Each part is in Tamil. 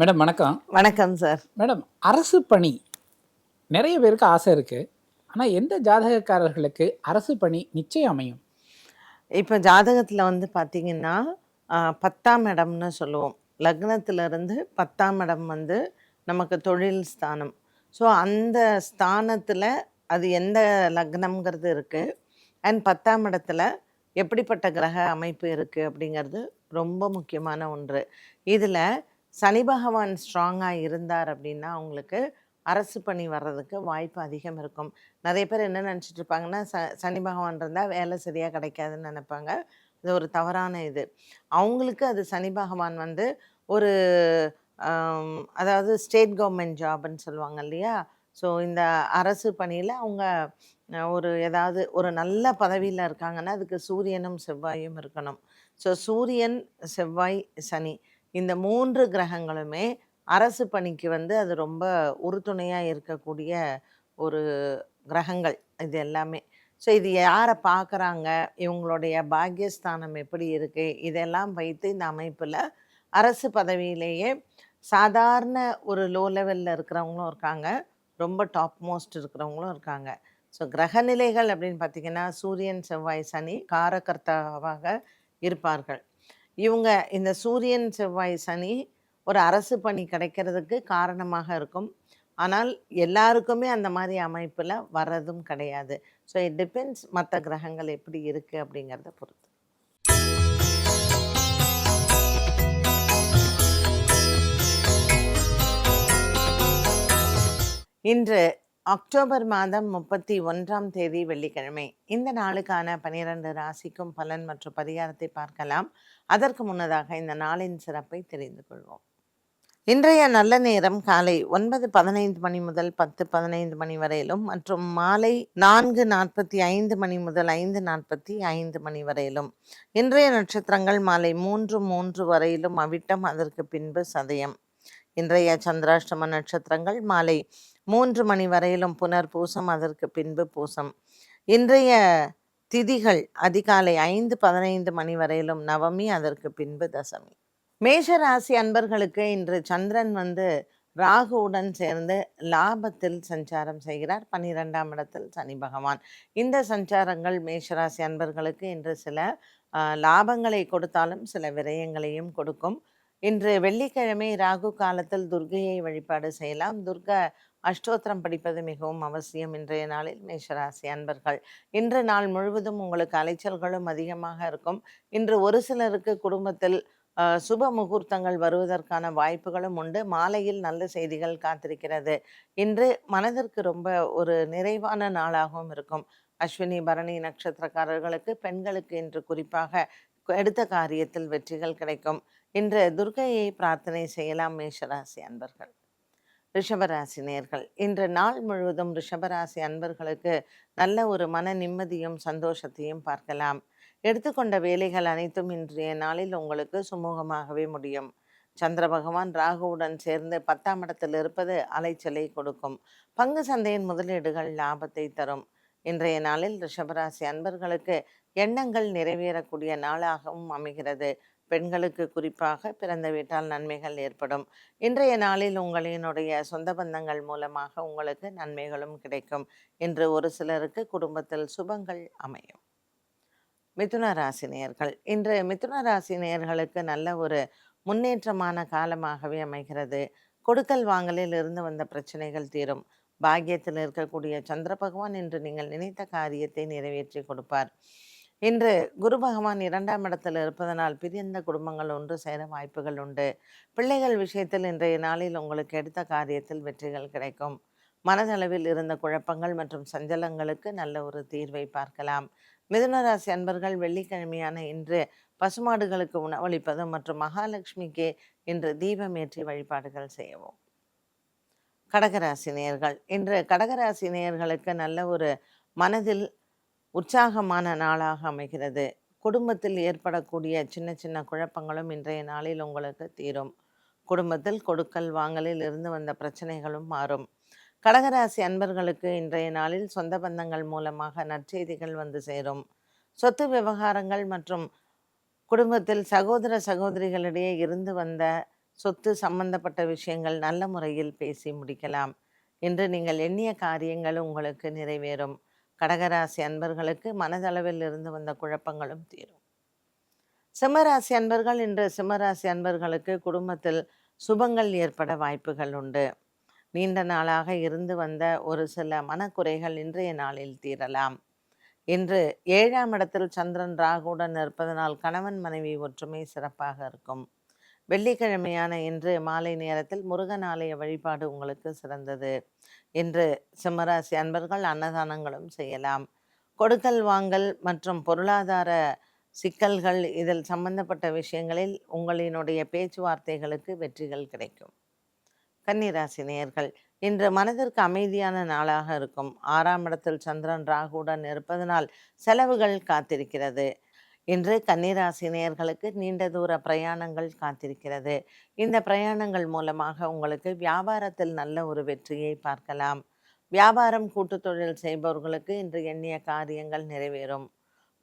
மேடம் வணக்கம். வணக்கம் சார். மேடம் அரசு பணி நிறைய பேருக்கு ஆசை இருக்கு. ஆனால் எந்த ஜாதகக்காரர்களுக்கு அரசு பணி நிச்சயம் அமையும்? இப்போ ஜாதகத்தில் வந்து பார்த்தீங்கன்னா பத்தாம் இடம்னு சொல்லுவோம். லக்னத்துல இருந்து பத்தாம் இடம் வந்து நமக்கு தொழில் ஸ்தானம். ஸோ அந்த ஸ்தானத்தில் அது எந்த லக்னம்ங்கிறது இருக்குது அண்ட் பத்தாம் இடத்துல எப்படிப்பட்ட கிரக அமைப்பு இருக்குது அப்படிங்கிறது ரொம்ப முக்கியமான ஒன்று. இதில் சனி பகவான் ஸ்ட்ராங்காக இருந்தார் அப்படின்னா அவங்களுக்கு அரசு பணி வர்றதுக்கு வாய்ப்பு அதிகம் இருக்கும். நிறைய பேர் என்ன நினச்சிட்டு இருப்பாங்கன்னா ச சனி பகவான் இருந்தால் வேலை சரியாக கிடைக்காதுன்னு நினைப்பாங்க. அது ஒரு தவறான இது. அவங்களுக்கு அது சனி பகவான் வந்து ஒரு அதாவது ஸ்டேட் கவர்மெண்ட் ஜாப்னு சொல்லுவாங்க இல்லையா? ஸோ இந்த அரசு பணியில் அவங்க ஒரு ஏதாவது ஒரு நல்ல பதவியில் இருக்காங்கன்னா அதுக்கு சூரியனும் செவ்வாயும் இருக்கணும். ஸோ சூரியன் செவ்வாய் சனி. இந்த மூன்று கிரகங்களுமே அரசு பணிக்கு வந்து அது ரொம்ப உறுதுணையாக இருக்கக்கூடிய ஒரு கிரகங்கள் இது எல்லாமே. ஸோ இது யாரை பார்க்குறாங்க இவங்களுடைய பாக்கியஸ்தானம் எப்படி இருக்குது இதெல்லாம் வைத்து இந்த அமைப்பில் அரசு பதவியிலேயே சாதாரண ஒரு லோ லெவலில் இருக்கிறவங்களும் இருக்காங்க. ரொம்ப டாப் மோஸ்ட் இருக்கிறவங்களும் இருக்காங்க. ஸோ கிரகநிலைகள் அப்படின்னு பார்த்தீங்கன்னா சூரியன் செவ்வாய் சனி காரகர்த்தாவாக இருப்பார்கள். இவங்க இந்த சூரியன் செவ்வாய் சனி ஒரு அரசு பணி கிடைக்கிறதுக்கு காரணமாக இருக்கும். ஆனால் எல்லாருக்குமே அந்த மாதிரி அமைப்பில் வர்றதும் கிடையாது. ஸோ இட் டிபெண்ட்ஸ் மற்ற கிரகங்கள் எப்படி இருக்குது அப்படிங்கிறத பொறுத்து. இன்று அக்டோபர் மாதம் முப்பத்தி ஒன்றாம் தேதி வெள்ளிக்கிழமை. இந்த நாளுக்கான பனிரெண்டு ராசிக்கும் பலன் மற்றும் பரிகாரத்தை பார்க்கலாம். அதற்கு முன்னதாக இந்த நாளின் சிறப்பை தெரிந்து கொள்வோம். இன்றைய நல்ல நேரம் காலை ஒன்பது பதினைந்து மணி முதல் பத்து பதினைந்து மணி வரையிலும் மற்றும் மாலை நான்கு நாற்பத்தி ஐந்து மணி முதல் ஐந்து நாற்பத்தி ஐந்து மணி வரையிலும். இன்றைய நட்சத்திரங்கள் மாலை மூன்று மூன்று வரையிலும் அவிட்டம் அதற்கு பின்பு சதயம். இன்றைய சந்திராஷ்டம நட்சத்திரங்கள் மாலை மூன்று மணி வரையிலும் புனர் பூசம் அதற்கு பின்பு பூசம். இன்றைய திதிகள் அதிகாலை ஐந்து பதினைந்து மணி வரையிலும் நவமி அதற்கு பின்பு தசமி. மேஷ ராசி அன்பர்களுக்கு இன்று சந்திரன் வந்து ராகுவுடன் சேர்ந்து லாபத்தில் சஞ்சாரம் செய்கிறார். பன்னிரெண்டாம் இடத்தில் சனி பகவான். இந்த சஞ்சாரங்கள் மேஷராசி அன்பர்களுக்கு இன்று சில லாபங்களை கொடுத்தாலும் சில விரயங்களையும் கொடுக்கும். இன்று வெள்ளிக்கிழமை ராகு காலத்தில் துர்கையை வழிபாடு செய்யலாம். துர்கா அஷ்டோத்திரம் படிப்பது மிகவும் அவசியம். இன்றைய நாளில் மேஷராசி அன்பர்கள் இன்று நாள் முழுவதும் உங்களுக்கு அலைச்சல்களும் அதிகமாக இருக்கும். இன்று ஒரு சிலருக்கு குடும்பத்தில் சுப முகூர்த்தங்கள் வருவதற்கான வாய்ப்புகளும் உண்டு. மாலையில் நல்ல செய்திகள் காத்திருக்கிறது. இன்று மனதிற்கு ரொம்ப ஒரு நிறைவான நாளாகவும் இருக்கும். அஸ்வினி பரணி நட்சத்திரக்காரர்களுக்கு பெண்களுக்கு இன்று குறிப்பாக எடுத்த காரியத்தில் வெற்றிகள் கிடைக்கும். இன்று துர்கையை பிரார்த்தனை செய்யலாம் மேஷராசி அன்பர்கள். ரிஷபராசி நேர்கள் இன்று நாள் முழுவதும் ரிஷபராசி அன்பர்களுக்கு நல்ல ஒரு மன நிம்மதியும் சந்தோஷத்தையும் பார்க்கலாம். எடுத்துக்கொண்ட வேலைகள் அனைத்தும் இன்றைய நாளில் உங்களுக்கு சுமூகமாகவே முடியும். சந்திர பகவான் ராகுவுடன் சேர்ந்து பத்தாம் இடத்தில் இருப்பது அலைச்சலை கொடுக்கும். பங்கு சந்தையின் முதலீடுகள் லாபத்தை தரும். இன்றைய நாளில் ரிஷபராசி அன்பர்களுக்கு எண்ணங்கள் நிறைவேறக்கூடிய நாளாகவும் அமைகிறது. பெண்களுக்கு குறிப்பாக பிறந்த வீட்டால் நன்மைகள் ஏற்படும். இன்றைய நாளில் உங்களினுடைய சொந்த பந்தங்கள் மூலமாக உங்களுக்கு நன்மைகளும் கிடைக்கும். என்று ஒரு சிலருக்கு குடும்பத்தில் சுபங்கள் அமையும். மிதுன ராசி நேயர்கள் இன்று மிதுன ராசி நேயர்களுக்கு நல்ல ஒரு முன்னேற்றமான காலமாகவே அமைகிறது. கொடுக்கல் வாங்கலில் இருந்து வந்த பிரச்சனைகள் தீரும். பாக்கியத்தில் இருக்கக்கூடிய சந்திர பகவான் இன்று நீங்கள் நினைத்த காரியத்தை நிறைவேற்றி கொடுப்பார். இன்று குரு பகவான் இரண்டாம் இடத்தில் இருப்பதனால் பிரிந்த குடும்பங்கள் ஒன்று சேர வாய்ப்புகள் உண்டு. பிள்ளைகள் விஷயத்தில் இன்றைய நாளில் உங்களுக்கு எடுத்த காரியத்தில் வெற்றிகள் கிடைக்கும். மனதளவில் இருந்த குழப்பங்கள் மற்றும் சஞ்சலங்களுக்கு நல்ல ஒரு தீர்வை பார்க்கலாம். மிதுனராசி அன்பர்கள் வெள்ளிக்கிழமையான இன்று பசுமாடுகளுக்கு உணவளிப்பது மற்றும் மகாலட்சுமிக்கு இன்று தீபம் ஏற்றி வழிபாடுகள் செய்யவும். கடகராசி நேயர்கள் இன்று கடகராசி நேயர்களுக்கு நல்ல ஒரு மனதில் உற்சாகமான நாளாக அமைகிறது. குடும்பத்தில் ஏற்படக்கூடிய சின்ன சின்ன குழப்பங்களும் இன்றைய நாளில் உங்களுக்கு தீரும். குடும்பத்தில் கொடுக்கல் வாங்கலில் இருந்து வந்த பிரச்சனைகளும் மாறும். கடகராசி அன்பர்களுக்கு இன்றைய நாளில் சொந்த பந்தங்கள் மூலமாக நற்செய்திகள் வந்து சேரும். சொத்து விவகாரங்கள் மற்றும் குடும்பத்தில் சகோதர சகோதரிகளிடையே இருந்து வந்த சொத்து சம்பந்தப்பட்ட விஷயங்கள் நல்ல முறையில் பேசி முடிக்கலாம். இன்று நீங்கள் எண்ணிய காரியங்கள் உங்களுக்கு நிறைவேறும். கடகராசி அன்பர்களுக்கு மனதளவில் இருந்து வந்த குழப்பங்களும் தீரும். சிம்மராசி அன்பர்கள் இன்று சிம்மராசி அன்பர்களுக்கு குடும்பத்தில் சுபங்கள் ஏற்பட வாய்ப்புகள் உண்டு. நீண்ட நாளாக இருந்து வந்த ஒரு சில மனக்குறைகள் இன்றைய நாளில் தீரலாம். இன்று ஏழாம் இடத்தில் சந்திரன் ராகுடன் இருப்பதனால் கணவன் மனைவி ஒற்றுமை சிறப்பாக இருக்கும். வெள்ளிக்கிழமையான இன்று மாலை நேரத்தில் முருகன் ஆலய வழிபாடு உங்களுக்கு சிறந்தது இன்று சிம்மராசி அன்பர்கள் அன்னதானங்களும் செய்யலாம். கொடுக்கல் வாங்கல் மற்றும் பொருளாதார சிக்கல்கள் இதில் சம்பந்தப்பட்ட விஷயங்களில் உங்களினுடைய பேச்சுவார்த்தைகளுக்கு வெற்றிகள் கிடைக்கும். கன்னிராசி நேயர்கள் இன்று மனதிற்கு அமைதியான நாளாக இருக்கும். ஆறாம் இடத்தில் சந்திரன் ராகுடன் இருப்பதனால் செலவுகள் காத்திருக்கிறது. இன்று கன்னிராசி நேயர்களுக்கு நீண்ட தூர பிரயாணங்கள் காத்திருக்கிறது. இந்த பிரயாணங்கள் மூலமாக உங்களுக்கு வியாபாரத்தில் நல்ல ஒரு வெற்றியை பார்க்கலாம். வியாபாரம் கூட்டு தொழில் செய்பவர்களுக்கு இன்று எண்ணிய காரியங்கள் நிறைவேறும்.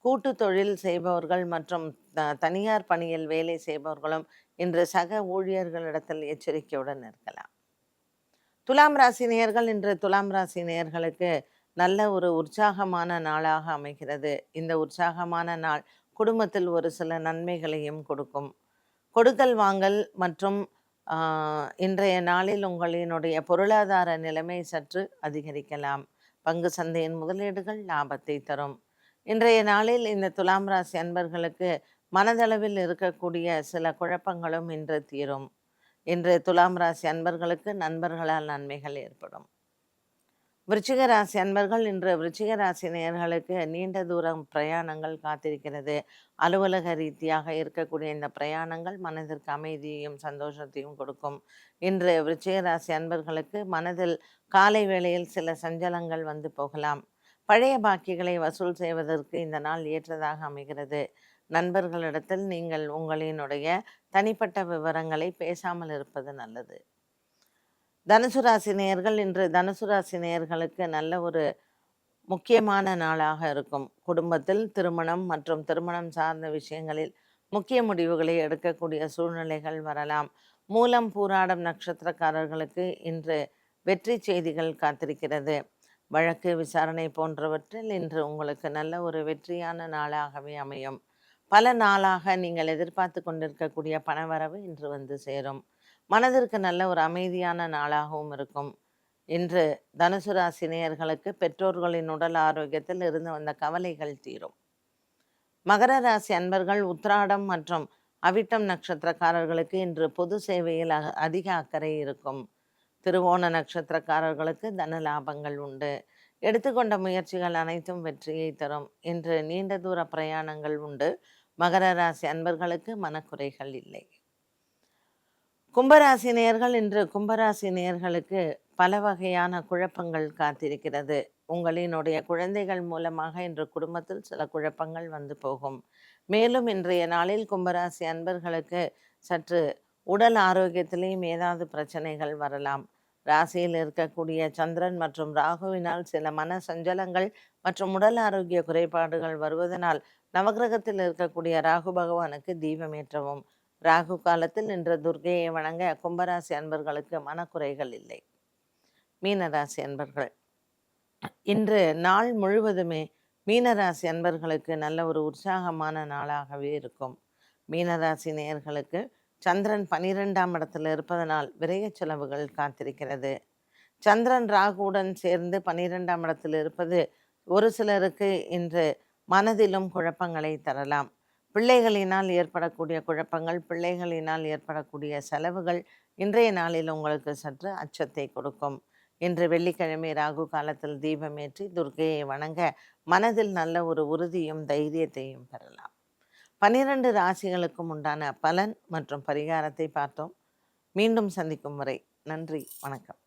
கூட்டு தொழில் செய்பவர்கள் மற்றும் தனியார் பணியில் வேலை செய்பவர்களும் இன்று சக ஊழியர்களிடத்தில் எச்சரிக்கையுடன் இருக்கலாம். துலாம் ராசி நேயர்கள் இன்று துலாம் ராசி நேயர்களுக்கு நல்ல ஒரு உற்சாகமான நாளாக அமைகிறது. இந்த உற்சாகமான நாள் குடும்பத்தில் ஒரு சில நன்மைகளையும் கொடுக்கும். கொடுக்கல் வாங்கல் மற்றும் இன்றைய நாளில் உங்களினுடைய பொருளாதார நிலைமை சற்று அதிகரிக்கலாம். பங்கு சந்தையின் முதலீடுகள் லாபத்தை தரும். இன்றைய நாளில் இந்த துலாம் ராசி அன்பர்களுக்கு மனதளவில் இருக்கக்கூடிய சில குழப்பங்களும் இன்று தீரும். இன்று துலாம் ராசி அன்பர்களுக்கு நண்பர்களால் நன்மைகள் ஏற்படும். விருச்சிக ராசி அன்பர்கள் இன்று விருச்சிக ராசி நேயர்களுக்கு நீண்ட தூரம் பிரயாணங்கள் காத்திருக்கிறது. அலுவலக ரீதியாக இருக்கக்கூடிய இந்த பிரயாணங்கள் மனதிற்கு அமைதியையும் சந்தோஷத்தையும் கொடுக்கும். இன்று விருச்சிக ராசி அன்பர்களுக்கு மனதில் காலை வேளையில் சில சஞ்சலங்கள் வந்து போகலாம். பழைய பாக்கிகளை வசூல் செய்வதற்கு இந்த நாள் ஏற்றதாக அமைகிறது. நண்பர்களிடத்தில் நீங்கள் உங்களினுடைய தனிப்பட்ட விவரங்களை பேசாமல் இருப்பது நல்லது. தனுசு ராசி நேயர்கள் இன்று தனுசு ராசி நேயர்களுக்கு நல்ல ஒரு முக்கியமான நாளாக இருக்கும். குடும்பத்தில் திருமணம் மற்றும் திருமணம் சார்ந்த விஷயங்களில் முக்கிய முடிவுகளை எடுக்கக்கூடிய சூழ்நிலைகள் வரலாம். மூலம் பூராடம் நட்சத்திரக்காரர்களுக்கு இன்று வெற்றி செய்திகள் காத்திருக்கிறது. வழக்கு விசாரணை போன்றவற்றில் இன்று உங்களுக்கு நல்ல ஒரு வெற்றியான நாளாகவே அமையும். பல நாளாக நீங்கள் எதிர்பார்த்து கொண்டிருக்கக்கூடிய பணவரவு இன்று வந்து சேரும். மனதிற்கு நல்ல ஒரு அமைதியான நாளாகவும் இருக்கும். இன்று தனுசு ராசி நேயர்களுக்கு பெற்றோர்களின் உடல் ஆரோக்கியத்தில் இருந்து வந்த கவலைகள் தீரும். மகர ராசி அன்பர்கள் உத்ராடம் மற்றும் அவிட்டம் நட்சத்திரக்காரர்களுக்கு இன்று பொது சேவையில் அதிக அக்கறை இருக்கும். திருவோண நட்சத்திரக்காரர்களுக்கு தன லாபங்கள் உண்டு. எடுத்துக்கொண்ட முயற்சிகள் அனைத்தும் வெற்றியை தரும். இன்று நீண்ட தூர பிரயாணங்கள் உண்டு. மகர ராசி அன்பர்களுக்கு மனக்குறைகள் இல்லை. கும்பராசி நேர்கள் இன்று கும்பராசி நேர்களுக்கு பல வகையான குழப்பங்கள் காத்திருக்கிறது. உங்களினுடைய குழந்தைகள் மூலமாக இன்று குடும்பத்தில் சில குழப்பங்கள் வந்து போகும். மேலும் இன்றைய நாளில் கும்பராசி அன்பர்களுக்கு சற்று உடல் ஆரோக்கியத்திலேயும் ஏதாவது பிரச்சனைகள் வரலாம். ராசியில் இருக்கக்கூடிய சந்திரன் மற்றும் ராகுவினால் சில மன சஞ்சலங்கள் மற்றும் உடல் ஆரோக்கிய குறைபாடுகள் வருவதனால் நவகிரகத்தில் இருக்கக்கூடிய ராகு பகவானுக்கு தீபமேற்றவும் ராகு காலத்தில் நின்ற துர்கையை வணங்க கும்பராசி அன்பர்களுக்கு மனக்குறைகள் இல்லை. மீனராசி அன்பர்கள் இன்று நாள் முழுவதுமே மீனராசி அன்பர்களுக்கு நல்ல ஒரு உற்சாகமான நாளாகவே இருக்கும். மீனராசி நேயர்களுக்கு சந்திரன் பனிரெண்டாம் இடத்தில் இருப்பதனால் விரைய செலவுகள் காத்திருக்கிறது. சந்திரன் ராகுவுடன் சேர்ந்து பனிரெண்டாம் இடத்தில் இருப்பது ஒரு சிலருக்கு இன்று மனதிலும் குழப்பங்களை தரலாம். பிள்ளைகளினால் ஏற்படக்கூடிய குழப்பங்கள் பிள்ளைகளினால் ஏற்படக்கூடிய செலவுகள் இன்றைய நாளில் உங்களுக்கு சற்று அச்சத்தை கொடுக்கும். இன்று வெள்ளிக்கிழமை ராகு காலத்தில் தீபமேற்றி துர்கையை வணங்க மனதில் நல்ல ஒரு உறுதியும் தைரியத்தையும் பெறலாம். பனிரெண்டு ராசிகளுக்கும் உண்டான பலன் மற்றும் பரிகாரத்தை பார்த்தோம். மீண்டும் சந்திக்கும் வரை நன்றி வணக்கம்.